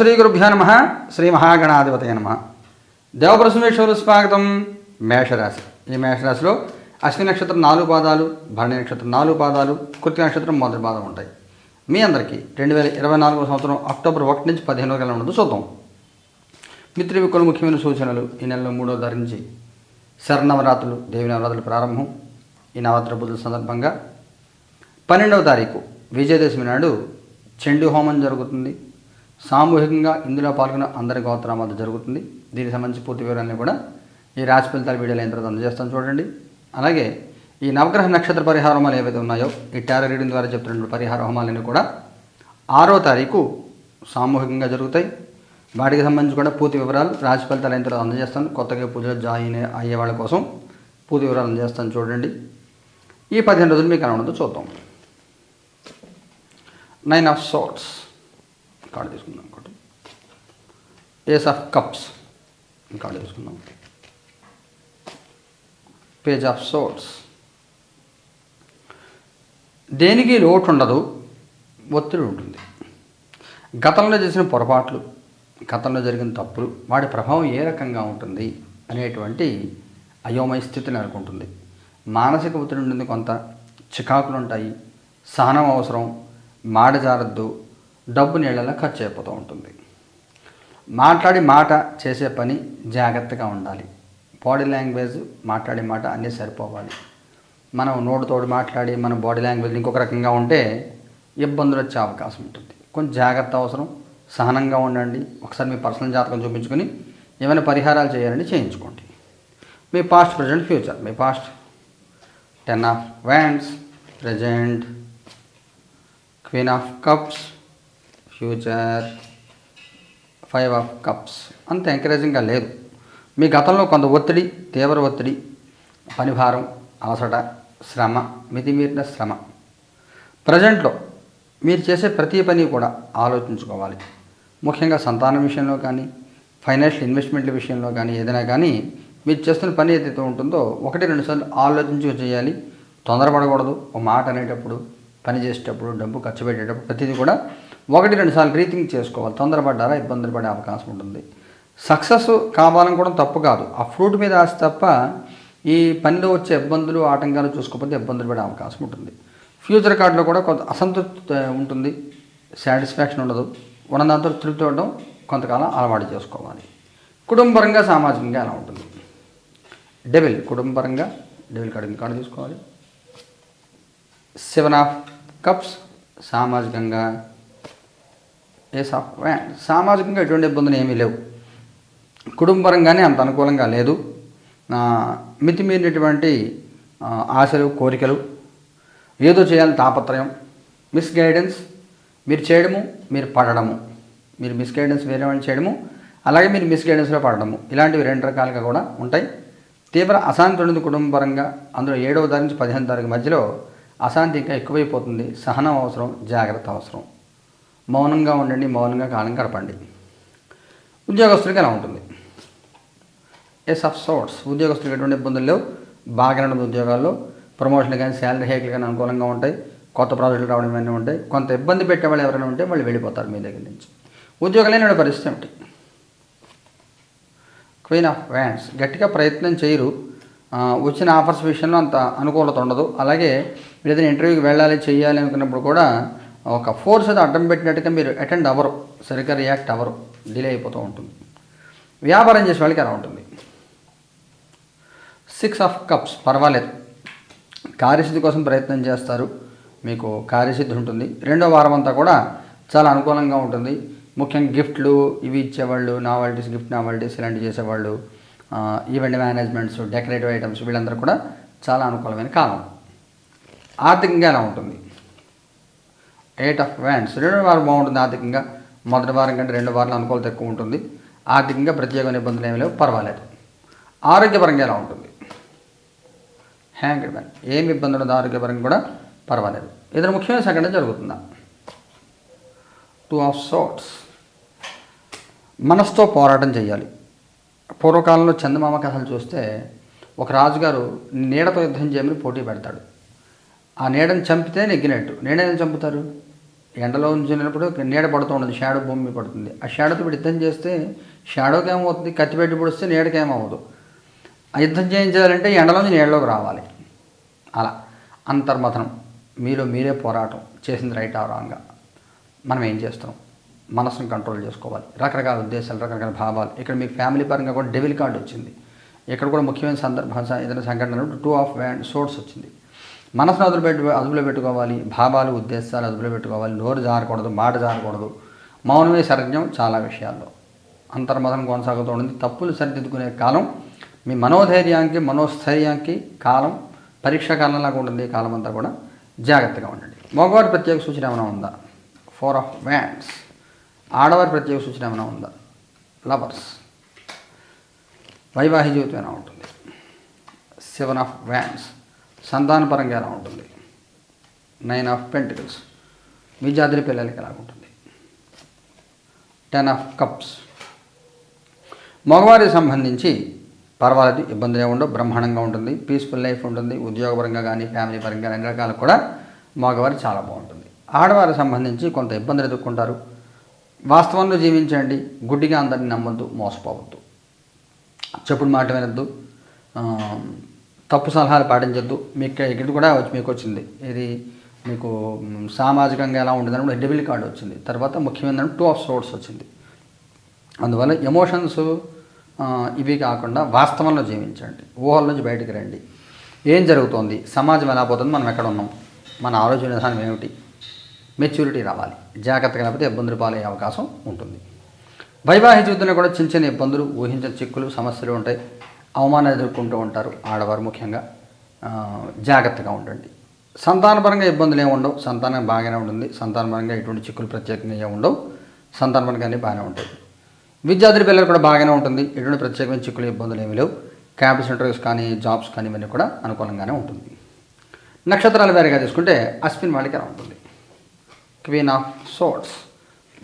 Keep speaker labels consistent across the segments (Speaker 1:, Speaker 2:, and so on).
Speaker 1: శ్రీ గురుభ్యో నమ. శ్రీ మహాగణాధిపతయ నమ. దేవప్రసమేశ్వరు స్వాగతం మేషరాశి. ఈ మేషరాశిలో అశ్విని నక్షత్రం నాలుగు పాదాలు భరణి నక్షత్రం నాలుగు పాదాలు కృతి నక్షత్రం మొదటి పాదం ఉంటాయి. మీ అందరికీ రెండు వేల ఇరవై నాలుగో సంవత్సరం అక్టోబర్ ఒకటి నుంచి పదిహేను వరకు ఎలా ఉండదు చూద్దాం. మిత్రువి కొన్ని ముఖ్యమైన సూచనలు ఈ నెలలో మూడో ధరించి శరణవరాత్రులు దేవి నవరాత్రులు ప్రారంభం. ఈ నవరాత్రి బుద్ధుల సందర్భంగా పన్నెండవ తారీఖు విజయదశమి నాడు చెండు హోమం జరుగుతుంది. సామూహికంగా ఇందులో పాల్గొన్న అందరి గోత్రామాలు జరుగుతుంది. దీనికి సంబంధించి పూర్తి వివరాలను కూడా ఈ రాశి ఫలితాల వీడియోలో అయిన తర్వాత అందజేస్తాను చూడండి. అలాగే ఈ నవగ్రహ నక్షత్ర పరిహార హోమాలు ఏవైతే ఉన్నాయో ఈ టారో రీడింగ్ ద్వారా చెప్తున్న పరిహార హోమాలన్నీ కూడా ఆరో తారీఖు సామూహికంగా జరుగుతాయి. వాటికి సంబంధించి కూడా పూర్తి వివరాలు రాశి ఫలితాలు అయిన తర్వాత అందజేస్తాను. కొత్తగా పూజలు జాయిన్ అయ్యే వాళ్ళ కోసం పూర్తి వివరాలు అందజేస్తాను చూడండి. ఈ పదిహేను రోజులు మీకు ఎలా చూద్దాం. నైన్ ఆఫ్ సోట్స్ కార్డు తీసుకుందాం ఒకటి ఏస్ ఆఫ్ కప్స్ కార్డు తీసుకుందాం. పేజ్ ఆఫ్ సోట్స్ దేనికి లోటు ఉండదు ఒత్తిడి ఉంటుంది. గతంలో చేసిన పొరపాట్లు గతంలో జరిగిన తప్పులు వాటి ప్రభావం ఏ రకంగా ఉంటుంది అనేటువంటి అయోమయ స్థితిని నెలకొంటుంది. మానసిక ఒత్తిడి ఉంటుంది కొంత చికాకులు ఉంటాయి సహనం అవసరం మాట జారద్దు డబ్బు నీళ్ళలా ఖర్చు అయిపోతూ ఉంటుంది. మాట్లాడి మాట చేసే పని జాగ్రత్తగా ఉండాలి. బాడీ లాంగ్వేజ్ మాట్లాడే మాట అన్నీ సరిపోవాలి. మనం నోటితోటి మాట్లాడి మన బాడీ లాంగ్వేజ్ ఇంకొక రకంగా ఉంటే ఇబ్బందులు వచ్చే అవకాశం ఉంటుంది. కొంచెం జాగ్రత్త అవసరం. సహనంగా ఉండండి. ఒకసారి మీ పర్సనల్ జాతకం చూపించుకొని ఏమైనా పరిహారాలు చేయాలని చేయించుకోండి. మీ past present future. Me past. Ten of wands present queen of cups future five of cups అంత ఎంకరేజింగ్గా లేదు. మీ గతంలో కొంత ఒత్తిడి తీవ్ర ఒత్తిడి పనిభారం అలసట శ్రమ మితిమీరిన శ్రమ. ప్రజెంట్లో మీరు చేసే ప్రతి పని కూడా ఆలోచించుకోవాలి. ముఖ్యంగా సంతానం విషయంలో కానీ ఫైనాన్షియల్ ఇన్వెస్ట్మెంట్ల విషయంలో కానీ ఏదైనా కానీ మీరు చేస్తున్న పని ఏదైతే ఉంటుందో ఒకటి రెండు సార్లు ఆలోచించి చేయాలి. తొందరపడకూడదు. ఒక మాట అనేటప్పుడు పనిచేసేటప్పుడు డబ్బు ఖర్చు పెట్టేటప్పుడు ప్రతిదీ కూడా ఒకటి రెండు సార్లు రీథింక్ చేసుకోవాలి. తొందరపడ్డారా? ఇబ్బందులు పడే అవకాశం ఉంటుంది. సక్సెస్ కావాలని కూడా తప్పు కాదు. ఆ ఫ్రూట్ మీద ఆశ తప్ప ఈ పనిలో వచ్చే ఇబ్బందులు ఆటంకాలు చూసుకోకపోతే ఇబ్బందులు పడే అవకాశం ఉంటుంది. ఫ్యూచర్ కార్డులో కూడా కొంత అసంతృప్తి ఉంటుంది. సాటిస్ఫాక్షన్ ఉండదు. ఉన్నదాంతో తృప్తి ఉండడం కొంతకాలం అలవాటు చేసుకోవాలి. కుటుంబపరంగా సామాజికంగా ఎలా ఉంటుంది? డెవిల్ కుటుంబపరంగా డెవిల్ కార్డు కార్డు తీసుకోవాలి. సెవెన్ ఆఫ్ కప్స్ సామాజికంగా ఏ సామాజికంగా ఎటువంటి ఇబ్బందులు ఏమీ లేవు. కుటుంబపరంగానే అంత అనుకూలంగా లేదు. మితిమీరినటువంటి ఆశలు కోరికలు ఏదో చేయాలని తాపత్రయం మిస్గైడెన్స్ మీరు చేయడము మీరు పడడము. మీరు మిస్గైడెన్స్ వేరే వాళ్ళు చేయడము అలాగే మీరు మిస్గైడెన్స్లో పడడము. ఇలాంటివి రెండు రకాలుగా కూడా ఉంటాయి. తీవ్ర అశాంతి ఉంటుంది కుటుంబపరంగా అందులో ఏడవ తారీఖు నుంచి పదిహేను తారీఖు మధ్యలో అశాంతి ఇంకా ఎక్కువైపోతుంది. సహనం అవసరం జాగ్రత్త అవసరం. మౌనంగా ఉండండి మౌనంగా కాలం గడపండి. ఉద్యోగస్తులకి ఎలా ఉంటుంది. ఎస్ ఆఫ్ సోర్ట్స్ ఉద్యోగస్తులకు ఎటువంటి ఇబ్బందులు లేవు. బాగా ఉన్న ఉద్యోగాల్లో ప్రమోషన్లు కానీ శాలరీ హైక్లు కానీ అనుకూలంగా ఉంటాయి. కొత్త ప్రాజెక్టులు రావడం ఇవన్నీ ఉంటాయి. కొంత ఇబ్బంది పెట్టే వాళ్ళు ఎవరైనా ఉంటే వాళ్ళు వెళ్ళిపోతారు మీ దగ్గర నుంచి. ఉద్యోగం లేని పరిస్థితి ఏమిటి? క్వీన్ ఆఫ్ వ్యాండ్స్ గట్టిగా ప్రయత్నం చేయరు. వచ్చిన ఆఫర్స్ విషయంలో అంత అనుకూలత ఉండదు. అలాగే మీరు ఏదైనా ఇంటర్వ్యూకి వెళ్ళాలి చేయాలి అనుకున్నప్పుడు కూడా ఒక ఫోర్స్ అది అడ్డం పెట్టినట్టుగా మీరు అటెండ్ అవ్వరు. సరిగ్గా రియాక్ట్ అవ్వరు. డిలే అయిపోతూ ఉంటుంది. వ్యాపారం చేసే వాళ్ళకి అలా ఉంటుంది. సిక్స్ ఆఫ్ కప్స్ పర్వాలేదు. కార్యసిద్ధి కోసం ప్రయత్నం చేస్తారు. మీకు కార్యసిద్ధి ఉంటుంది. రెండో వారం అంతా కూడా చాలా అనుకూలంగా ఉంటుంది. ముఖ్యంగా గిఫ్ట్లు ఇవి ఇచ్చేవాళ్ళు నావల్టీస్ గిఫ్ట్ నావల్టీస్ ఇలాంటివి చేసేవాళ్ళు ఈవెంట్ మేనేజ్మెంట్స్ డెకరేటివ్ ఐటమ్స్ వీళ్ళందరూ కూడా చాలా అనుకూలమైన కాలం. ఆర్థికంగా ఎలా ఉంటుంది? ఎయిట్ ఆఫ్ వ్యాండ్స్ రెండో వారం బాగుంటుంది ఆర్థికంగా. మొదటి వారం కంటే రెండో వారంలో అనుకూలత ఎక్కువ ఉంటుంది. ఆర్థికంగా ప్రత్యేకమైన ఇబ్బందులు ఏమి లేవు. పర్వాలేదు. ఆరోగ్యపరంగా ఎలా ఉంటుంది? హ్యాంగ్ మ్యాన్ ఏమి ఇబ్బందులు ఉండదు ఆరోగ్యపరంగా కూడా పర్వాలేదు. ఏదైనా ముఖ్యమైన సంఘటన జరుగుతుందా? టూ ఆఫ్ సోట్స్ మనసుతో పోరాటం చేయాలి. పూర్వకాలంలో చందమామ కథలు చూస్తే ఒక రాజుగారు నీడతో యుద్ధం చేయమని పోటీ పెడతాడు. ఆ నీడని చంపితే నెగ్గినట్టు. నీడని చంపుతారు? ఎండలో ఉంచినప్పుడు నీడ పడుతూ ఉంటుంది షాడో భూమి పడుతుంది. ఆ షాడోతో ఇప్పుడు యుద్ధం చేస్తే షాడోకి ఏమవుతుంది? కత్తి పెట్టి పొడిస్తే నీడకి ఏమవుదు ఆ యుద్ధం చేయించాలంటే ఎండలోంచి నీడలోకి రావాలి. అలా. అంతర్మథనం. మీలో మీరే పోరాటం చేసింది రైట్ ఆ రాంగా. మనం ఏం చేస్తాం? మనసును కంట్రోల్ చేసుకోవాలి. రకరకాల ఉద్దేశాలు రకరకాల భావాలు. ఇక్కడ మీకు ఫ్యామిలీ పరంగా కూడా డెవిల్ కార్డు వచ్చింది. ఇక్కడ కూడా ముఖ్యమైన సందర్భం ఏదైనా సంఘటన టూ ఆఫ్ వ్యాండ్ సోర్స్ వచ్చింది. మనసును అదుపు పెట్టు అదుపులో పెట్టుకోవాలి భావాలు ఉద్దేశాలు అదుపులో పెట్టుకోవాలి నోరు జారకూడదు మాట జారకూడదు. మౌనమే సర్జ్ఞం చాలా విషయాల్లో. అంతర్మతం కొనసాగుతూ ఉంటుంది. తప్పులు సరిదిద్దుకునే కాలం మీ మనోధైర్యానికి మనోస్థైర్యానికి కాలం పరీక్షా కాలంలాగా ఉంటుంది. ఈ కాలం అంతా కూడా జాగ్రత్తగా ఉండండి. మగవారి ప్రత్యేక సూచన ఏమైనా ఉందా? ఫోర్ ఆఫ్ వ్యాండ్స్ ఆడవారి ప్రత్యేక సూచన ఏమైనా ఉందా? లవర్స్ వైవాహిక జీవితం ఎలా ఉంటుంది? సెవెన్ ఆఫ్ వ్యాండ్స్ సంతానపరంగా ఎలా ఉంటుంది? నైన్ ఆఫ్ పెంటికల్స్ విద్యార్థుల పిల్లలకి ఎలా ఉంటుంది? టెన్ ఆఫ్ కప్స్ మగవారికి సంబంధించి పర్వాలేదు ఇబ్బందులు ఉండవు బ్రహ్మాండంగా ఉంటుంది పీస్ఫుల్ లైఫ్ ఉంటుంది ఉద్యోగపరంగా కానీ ఫ్యామిలీ పరంగా అన్ని రకాలు కూడా మగవారు చాలా బాగుంటుంది. ఆడవారికి సంబంధించి కొంత ఇబ్బందులు ఎదుర్కొంటారు. వాస్తవంలో జీవించండి గుడ్డిగా అందరిని నమ్మొద్దు మోసపోవద్దు. చెప్పుడు మాట వినద్దు. తప్పు సలహాలు పాటించద్దు. మీకు ఇక్కడ కూడా వచ్చి మీకు వచ్చింది. ఇది మీకు సామాజికంగా ఎలా ఉంటుంది డెబిల్ కార్డు వచ్చింది. తర్వాత ముఖ్యమైన టూ ఆఫ్ సోర్స్ వచ్చింది. అందువల్ల ఎమోషన్స్ ఇవి కాకుండా వాస్తవంలో జీవించండి. ఊహల నుంచి బయటికి రండి. ఏం జరుగుతోంది? సమాజం ఎలా పోతుంది? మనం ఎక్కడ ఉన్నాం? మన ఆలోచన విధానం ఏమిటి? మెచ్యూరిటీ రావాలి. జాగ్రత్తగా లేకపోతే ఇబ్బందులు పాలయ్యే అవకాశం ఉంటుంది. వైవాహిక జీవితంలో కూడా చిన్న చిన్న ఇబ్బందులు ఊహించిన చిక్కులు సమస్యలు ఉంటాయి. అవమానం ఎదుర్కొంటూ ఉంటారు ఆడవారు ముఖ్యంగా. జాగ్రత్తగా ఉండండి. సంతానపరంగా ఇబ్బందులు ఏమి ఉండవు. సంతానం బాగానే ఉంటుంది. సంతానపరంగా ఎటువంటి చిక్కులు ప్రత్యేకంగా ఏమి ఉండవు. సంతానపరంగా అన్నీ బాగానే ఉంటుంది. విద్యార్థుల పిల్లలు కూడా బాగానే ఉంటుంది. ఎటువంటి ప్రత్యేకమైన చిక్కులు ఇబ్బందులు ఏమీ లేవు. క్యాంపస్ ఇంటర్వ్యూస్ కానీ జాబ్స్ కానీ ఇవన్నీ కూడా అనుకూలంగానే ఉంటుంది. నక్షత్రాలు వేరేగా తీసుకుంటే అశ్విన్ వాళ్ళకి ఎలా ఉంటుంది. క్వీన్ ఆఫ్ సోట్స్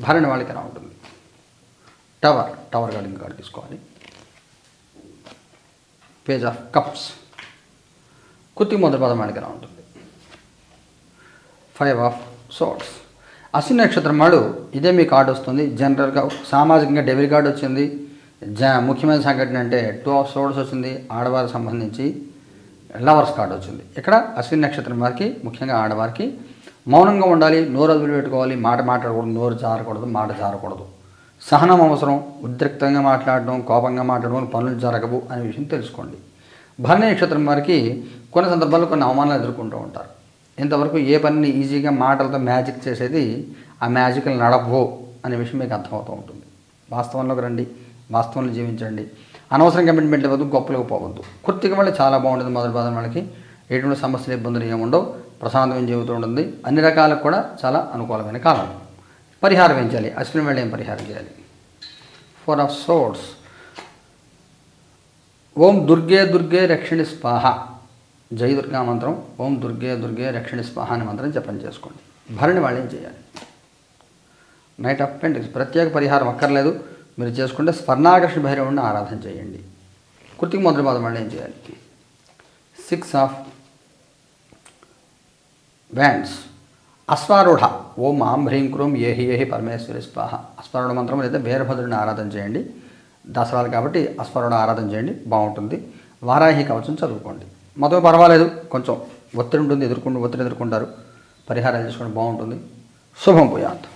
Speaker 1: భరణి వాళ్ళకి ఎలా ఉంటుంది. టవర్ టవర్ గార్డింగ్ కార్డు తీసుకోవాలి. పేజ్ ఆఫ్ కప్స్ కుత్తి మొదటి పదం వాళ్ళకి ఎలా ఉంటుంది ఫైవ్ ఆఫ్ సోట్స్ అశ్విని నక్షత్రం వాడు ఇదే మీ కార్డు వస్తుంది. జనరల్గా సామాజికంగా డెబిల్ కార్డు వచ్చింది. జ ముఖ్యమైన సంఘటన అంటే టూ ఆఫ్ సోర్స్ వచ్చింది. ఆడవారికి సంబంధించి లవర్స్ కార్డు వచ్చింది. ఇక్కడ అశ్విని నక్షత్రం వారికి ముఖ్యంగా ఆడవారికి మౌనంగా ఉండాలి నోరు అదుపులు పెట్టుకోవాలి మాట మాట్లాడకూడదు నోరు జారకూడదు మాట జారకూడదు. సహనం అవసరం ఉద్రిక్తంగా మాట్లాడడం కోపంగా మాట్లాడడం పనులు జరగవు అనే విషయం తెలుసుకోండి. భరణి నక్షత్రం వారికి కొన్ని సందర్భాల్లో కొన్ని అవమానాలు ఎదుర్కొంటూ ఉంటారు. ఇంతవరకు ఏ పనిని ఈజీగా మాటలతో మ్యాజిక్ చేసేది ఆ మ్యాజిక్లు నడవో అనే విషయం మీకు అర్థమవుతూ ఉంటుంది. వాస్తవంలోకి రండి వాస్తవంలో జీవించండి. అనవసరం కమిట్మెంట్ వద్దు గొప్పలకు పోవద్దు. కుర్తిక వాళ్ళు చాలా బాగుంటుంది మొదటి బాధ వాళ్ళకి. ఎటువంటి సమస్యలు ఇబ్బందులు ఏముండవు ప్రశాంతమైన జీవితం ఉంటుంది. అన్ని రకాలకు కూడా చాలా అనుకూలమైన కాలం. పరిహారం ఏం చేయాలి? అశ్విని వేళ ఏం పరిహారం చేయాలి? ఫోర్ ఆఫ్ సోర్స్ ఓం దుర్గే దుర్గే రక్షిణి స్వాహ. జై దుర్గా మంత్రం. ఓం దుర్గే దుర్గే రక్షిణి స్వాహ అనే మంత్రం జపం చేసుకోండి. భరణి వాళ్ళు ఏం చేయాలి? నైట్ అప్ అండ్ ప్రత్యేక పరిహారం అక్కర్లేదు. మీరు చేసుకుంటే స్వర్ణాకర్షణ భైరవుడిని ఆరాధన చేయండి. కృతికి మొదటి పాదం వాళ్ళు ఏం చేయాలి? సిక్స్ ఆఫ్ బ్యాండ్స్ అశ్వారూఢ ఓం ఆం హ్రీం క్రూం ఏహి ఏహి పరమేశ్వరి స్వాహ. అశ్వారూఢ మంత్రం లేదా వీరభద్రుడిని ఆరాధన చేయండి. దసరాలు కాబట్టి అశ్వరుడు ఆరాధన చేయండి బాగుంటుంది. వారాహి కవచం చదువుకోండి. మొత్తం పర్వాలేదు కొంచెం ఒత్తిడి ఉంటుంది ఎదుర్కొంటూ ఒత్తిడి ఎదుర్కొంటారు. పరిహారాలు చేసుకోండి బాగుంటుంది. శుభం పోయాంత్